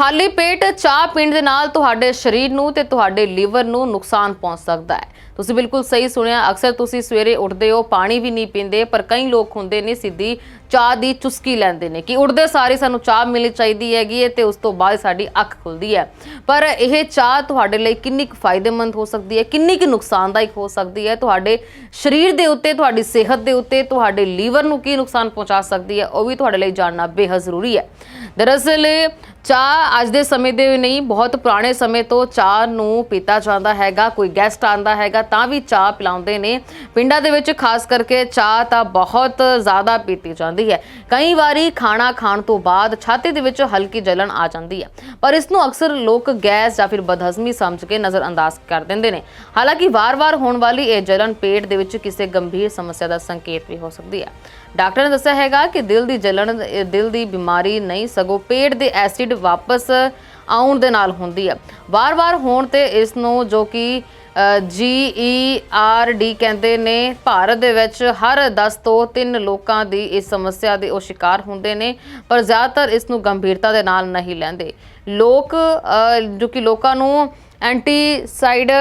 ਖਾਲੀ ਪੇਟ ਚਾਹ ਪੀਣ ਦੇ ਨਾਲ ਤੁਹਾਡੇ ਸਰੀਰ ਨੂੰ ਤੇ ਤੁਹਾਡੇ ਲੀਵਰ ਨੂੰ ਨੁਕਸਾਨ ਪਹੁੰਚ ਸਕਦਾ ਹੈ। ਤੁਸੀਂ ਬਿਲਕੁਲ ਸਹੀ ਸੁਣਿਆ, ਅਕਸਰ ਤੁਸੀਂ ਸਵੇਰੇ ਉੱਠਦੇ ਹੋ, ਪਾਣੀ ਵੀ ਨਹੀਂ ਪੀਂਦੇ, ਪਰ ਕਈ ਲੋਕ ਹੁੰਦੇ ਨੇ ਸਿੱਧੀ ਚਾਹ ਦੀ ਚੁਸਕੀ ਲੈਂਦੇ ਨੇ ਕਿ ਉੱਠਦੇ ਸਾਰੇ ਸਾਨੂੰ ਚਾਹ ਮਿਲਣੀ ਚਾਹੀਦੀ ਹੈਗੀ ਹੈ ਤੇ ਉਸ ਤੋਂ ਬਾਅਦ ਸਾਡੀ ਅੱਖ ਖੁੱਲਦੀ ਹੈ। ਪਰ ਇਹ ਚਾਹ ਤੁਹਾਡੇ ਲਈ ਕਿੰਨੀ ਕੁ ਫਾਇਦੇਮੰਦ ਹੋ ਸਕਦੀ ਹੈ? ਕਿੰਨੀ ਕੁ ਨੁਕਸਾਨਦਾਇਕ ਹੋ ਸਕਦੀ ਹੈ? ਤੁਹਾਡੇ ਸਰੀਰ ਦੇ ਉੱਤੇ, ਤੁਹਾਡੀ ਸਿਹਤ ਦੇ ਉੱਤੇ, ਤੁਹਾਡੇ ਲੀਵਰ ਨੂੰ ਕੀ ਨੁਕਸਾਨ ਪਹੁੰਚਾ ਸਕਦੀ ਹੈ? ਉਹ ਵੀ ਤੁਹਾਡੇ ਲਈ ਜਾਣਨਾ ਬੇਹੱਦ ਜ਼ਰੂਰੀ ਹੈ। ਦਰਅਸਲ ਚਾਹ ਅੱਜ ਦੇ ਸਮੇਂ ਦੇ ਨਹੀਂ, ਬਹੁਤ ਪੁਰਾਣੇ ਸਮੇਂ ਤੋਂ ਚਾਹ ਨੂੰ ਪੀਤਾ ਜਾਂਦਾ ਹੈਗਾ, ਕੋਈ ਗੈਸਟ ਆਂਦਾ ਹੈਗਾ, ਤਾਂ ਵੀ ਚਾਹ ਪਿਲਾਉਂਦੇ ਨੇ। ਪਿੰਡਾਂ ਦੇ ਵਿੱਚ ਖਾਸ ਕਰਕੇ ਚਾਹ ਤਾਂ ਬਹੁਤ ਜ਼ਿਆਦਾ ਪੀਤੀ ਜਾਂਦੀ ਹੈ। ਕਈ ਵਾਰੀ ਖਾਣਾ ਖਾਣ ਤੋਂ ਬਾਅਦ ਛਾਤੀ ਦੇ ਵਿੱਚ ਹਲਕੀ ਜਲਨ ਆ ਜਾਂਦੀ ਹੈ। ਪਰ ਇਸ ਨੂੰ ਅਕਸਰ ਲੋਕ ਗੈਸ ਜਾਂ ਫਿਰ ਬਦਹਜ਼ਮੀ ਸਮਝ ਕੇ ਨਜ਼ਰਅੰਦਾਜ਼ ਕਰ ਦਿੰਦੇ ਨੇ। ਹਾਲਾਂਕਿ ਵਾਰ-ਵਾਰ ਹੋਣ ਵਾਲੀ ਇਹ ਜਲਨ ਪੇਟ ਦੇ ਵਿੱਚ ਕਿਸੇ ਗੰਭੀਰ ਸਮੱਸਿਆ ਦਾ ਸੰਕੇਤ ਵੀ ਹੋ ਸਕਦੀ ਹੈ। ਡਾਕਟਰ ਨੇ ਦੱਸਿਆ ਹੈਗਾ ਕਿ ਦਿਲ ਦੀ ਜਲਨ ਦਿਲ ਦੀ ਬਿਮਾਰੀ ਨਹੀਂ ਸਗੋਂ ਪੇਟ ਦੇ ਐਸਿਡ ਵਾਪਸ ਆਉਣ ਦੇ ਨਾਲ ਹੁੰਦੀ ਹੈ। ਵਾਰ-ਵਾਰ ਹੋਣ ਤੇ ਇਸ ਨੂੰ ਜੋ ਕਿ ਜੀ ਈ ਆਰ ਡੀ ਕਹਿੰਦੇ ਨੇ, ਭਾਰਤ ਦੇ ਵਿੱਚ ਹਰ 10 ਤੋਂ 3 ਲੋਕਾਂ ਦੀ ਇਸ ਸਮੱਸਿਆ ਦੇ ਉਹ ਸ਼ਿਕਾਰ ਹੁੰਦੇ ਨੇ, ਪਰ ਜ਼ਿਆਦਾਤਰ ਇਸ ਨੂੰ ਗੰਭੀਰਤਾ ਦੇ ਨਾਲ ਨਹੀਂ ਲੈਂਦੇ। ਲੋਕ ਜੋ ਕਿ ਲੋਕਾਂ ਨੂੰ ਐਂਟੀਸਾਈਡ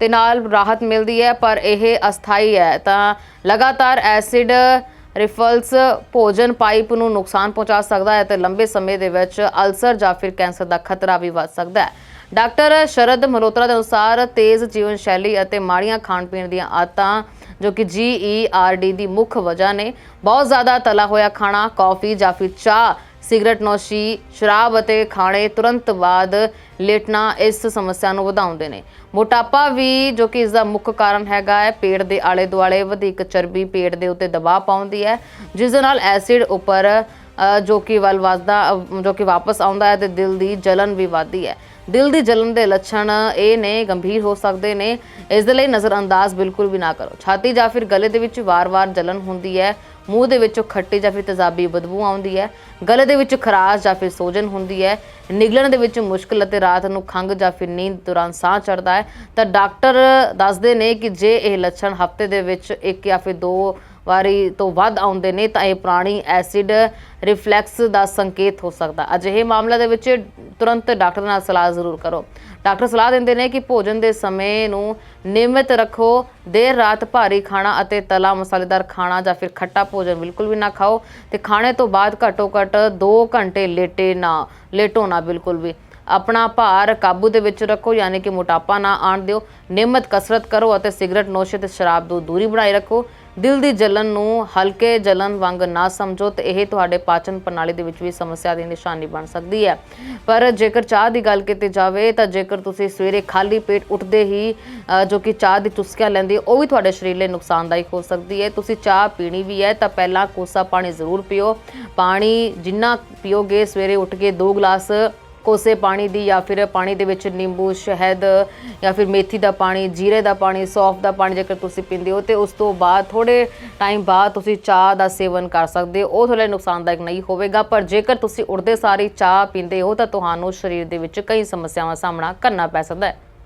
ਦੇ ਨਾਲ ਰਾਹਤ ਮਿਲਦੀ ਹੈ, ਪਰ ਇਹ ਅਸਥਾਈ ਹੈ। ਤਾਂ ਲਗਾਤਾਰ ਐਸਿਡ ਰਿਫਲਸ ਭੋਜਨ ਪਾਈਪ ਨੂੰ ਨੁਕਸਾਨ ਪਹੁੰਚਾ ਸਕਦਾ ਹੈ ਤੇ ਲੰਬੇ ਸਮੇਂ ਦੇ ਵਿੱਚ ਅਲਸਰ ਜਾਂ ਫਿਰ ਕੈਂਸਰ ਦਾ ਖਤਰਾ ਵੀ ਵੱਧ ਸਕਦਾ ਹੈ। ਡਾਕਟਰ ਸ਼ਰਦ ਮਲਹੋਤਰਾ ਦੇ ਅਨੁਸਾਰ ਤੇਜ਼ ਜੀਵਨ ਸ਼ੈਲੀ ਅਤੇ ਮਾੜੀਆਂ ਖਾਣ ਪੀਣ ਦੀਆਂ ਆਦਤਾਂ, ਜੋ ਕਿ ਜੀ ਈ ਆਰ ਡੀ ਦੀ ਮੁੱਖ ਵਜ੍ਹਾ ਨੇ, ਬਹੁਤ ਜ਼ਿਆਦਾ ਤਲਾ ਹੋਇਆ ਖਾਣਾ, ਕੌਫੀ ਜਾਂ ਫਿਰ ਚਾਹ ਸਿਗਰਟ ਨੋਸ਼ੀ, ਸ਼ਰਾਬ ਅਤੇ ਖਾਣੇ ਤੁਰੰਤ ਬਾਅਦ ਲੇਟਣਾ ਇਸ ਸਮੱਸਿਆ ਨੂੰ ਵਧਾਉਂਦੇ ਨੇ। ਮੋਟਾਪਾ ਵੀ, ਜੋ ਕਿ ਇਸ ਦਾ ਮੁੱਖ ਕਾਰਨ ਹੈਗਾ ਹੈ, ਪੇਟ ਦੇ ਆਲੇ ਦੁਆਲੇ ਵਧੇਕ ਚਰਬੀ ਪੇਟ ਦੇ ਉੱਤੇ ਦਬਾਅ ਪਾਉਂਦੀ ਹੈ, ਜਿਸ ਦੇ ਨਾਲ ਐਸਿਡ ਉੱਪਰ ਜੋ ਕਿ ਵੱਲ ਵੱਧਦਾ ਜੋ ਕਿ ਵਾਪਸ ਆਉਂਦਾ ਹੈ ਤੇ ਦਿਲ ਦੀ ਜਲਨ ਵੀ ਵੱਧਦੀ ਹੈ। ਦਿਲ ਦੀ ਜਲਨ ਦੇ ਲੱਛਣ ਇਹ ਨੇ, ਗੰਭੀਰ ਹੋ ਸਕਦੇ ਨੇ। ਇਸ ਦੇ ਲਈ ਨਜ਼ਰਅੰਦਾਜ਼ ਬਿਲਕੁਲ ਵੀ ਨਾ ਕਰੋ। ਛਾਤੀ ਜਾਂ ਫਿਰ ਗਲੇ ਦੇ ਵਿੱਚ ਵਾਰ-ਵਾਰ ਜਲਨ ਹੁੰਦੀ ਹੈ। ਮੂੰਹ ਦੇ ਵਿੱਚੋਂ ਖੱਟੀ ਜਾਂ ਫਿਰ ਤੇਜ਼ਾਬੀ ਬਦਬੂ ਆਉਂਦੀ ਹੈ, ਗਲੇ ਦੇ ਵਿੱਚ ਖਰਾਸ਼ ਜਾਂ ਫਿਰ ਸੋਜਨ ਹੁੰਦੀ ਹੈ, ਨਿਗਲਣ ਦੇ ਵਿੱਚ ਮੁਸ਼ਕਲ ਅਤੇ ਰਾਤ ਨੂੰ ਖੰਘ ਜਾਂ ਫਿਰ ਨੀਂਦ ਦੌਰਾਨ ਸਾਹ ਚੜਦਾ ਹੈ। ਤਾਂ ਡਾਕਟਰ ਦੱਸਦੇ ਨੇ ਕਿ ਜੇ ਇਹ ਲੱਛਣ ਹਫ਼ਤੇ ਦੇ ਵਿੱਚ ਇੱਕ ਜਾਂ ਫਿਰ ਦੋ ਵਾਰੀ ਤੋਂ ਵੱਧ ਆਉਂਦੇ ਨੇ ਤਾਂ ਇਹ ਪੁਰਾਣੀ ਐਸਿਡ ਰਿਫਲੈਕਸ ਦਾ ਸੰਕੇਤ ਹੋ ਸਕਦਾ। ਅਜਿਹੇ ਮਾਮਲੇ ਦੇ ਵਿੱਚ ਤੁਰੰਤ ਡਾਕਟਰ ਨਾਲ ਸਲਾਹ ਜ਼ਰੂਰ ਕਰੋ। ਡਾਕਟਰ ਸਲਾਹ ਦਿੰਦੇ ਨੇ ਕਿ ਭੋਜਨ ਦੇ ਸਮੇਂ ਨੂੰ ਨਿਯਮਿਤ ਰੱਖੋ, ਦੇਰ ਰਾਤ ਭਾਰੀ ਖਾਣਾ ਅਤੇ ਤਲਾ ਮਸਾਲੇਦਾਰ ਖਾਣਾ ਜਾਂ ਫਿਰ ਖੱਟਾ ਭੋਜਨ ਬਿਲਕੁਲ ਵੀ ਨਾ ਖਾਓ ਤੇ ਖਾਣੇ ਤੋਂ ਬਾਅਦ ਘੱਟੋ ਘੱਟ 2 ਘੰਟੇ ਲੇਟੇ ਨਾ, ਲੇਟੋ ਨਾ ਬਿਲਕੁਲ ਵੀ। ਆਪਣਾ ਭਾਰ ਕਾਬੂ ਦੇ ਵਿੱਚ ਰੱਖੋ, ਯਾਨੀ ਕਿ ਮੋਟਾਪਾ ਨਾ ਆਣ ਦਿਓ। ਨਿਯਮਿਤ ਕਸਰਤ ਕਰੋ ਅਤੇ ਸਿਗਰਟ ਨੋਸ਼ੇ ਤੇ ਸ਼ਰਾਬ ਤੋਂ ਦੂਰੀ ਬਣਾਈ ਰੱਖੋ। ਦਿਲ ਦੀ ਜਲਨ ਨੂੰ ਹਲਕੇ ਜਲਨ ਵਾਂਗ ਨਾ ਸਮਝੋ ਤੇ ਇਹ ਤੁਹਾਡੇ ਪਾਚਨ ਪ੍ਰਣਾਲੀ ਦੇ ਵਿੱਚ ਵੀ ਸਮੱਸਿਆ ਦੀ ਨਿਸ਼ਾਨੀ ਬਣ ਸਕਦੀ ਹੈ। ਪਰ ਜੇਕਰ ਚਾਹ ਦੀ ਗੱਲ ਕੀਤੀ ਜਾਵੇ ਤਾਂ ਜੇਕਰ ਤੁਸੀਂ ਸਵੇਰੇ ਖਾਲੀ ਪੇਟ ਉੱਠਦੇ ਹੀ ਜੋ ਕਿ ਚਾਹ ਦੀ ਚੁਸਕੀਆਂ ਲੈਂਦੇ ਉਹ ਵੀ ਤੁਹਾਡੇ ਸਰੀਰ ਲਈ ਨੁਕਸਾਨਦਾਇਕ ਹੋ ਸਕਦੀ ਹੈ। ਤੁਸੀਂ ਚਾਹ ਪੀਣੀ ਵੀ ਹੈ ਤਾਂ ਪਹਿਲਾਂ ਕੋਸਾ ਪਾਣੀ ਜ਼ਰੂਰ ਪੀਓ। ਪਾਣੀ ਜਿੰਨਾ ਪੀਓਗੇ, ਸਵੇਰੇ ਉੱਠ ਕੇ 2 ਗਲਾਸ ਕੋਸੇ ਪਾਣੀ ਦੀ ਜਾਂ ਫਿਰ ਪਾਣੀ ਦੇ ਵਿੱਚ ਨਿੰਬੂ ਸ਼ਹਿਦ ਜਾਂ ਫਿਰ ਮੇਥੀ ਦਾ ਪਾਣੀ, ਜੀਰੇ ਦਾ ਪਾਣੀ, ਸੌਂਫ ਦਾ ਪਾਣੀ ਜੇਕਰ ਤੁਸੀਂ ਪੀਂਦੇ ਹੋ ਤੇ ਉਸ ਤੋਂ ਬਾਅਦ ਥੋੜੇ ਟਾਈਮ ਬਾਅਦ ਤੁਸੀਂ ਚਾਹ ਦਾ ਸੇਵਨ ਕਰ ਸਕਦੇ ਹੋ। ਉਹ ਥੋੜਾ ਨੁਕਸਾਨਦਾਇਕ ਨਹੀਂ ਹੋਵੇਗਾ, ਪਰ ਜੇਕਰ ਤੁਸੀਂ ਉੜਦੇ ਸਾਰੀ ਚਾਹ ਪੀਂਦੇ ਹੋ ਤਾਂ ਤੁਹਾਨੂੰ ਸਰੀਰ ਦੇ ਵਿੱਚ ਕਈ ਸਮੱਸਿਆਵਾਂ ਦਾ ਸਾਹਮਣਾ ਕਰਨਾ ਪੈ ਸਕਦਾ ਹੈ।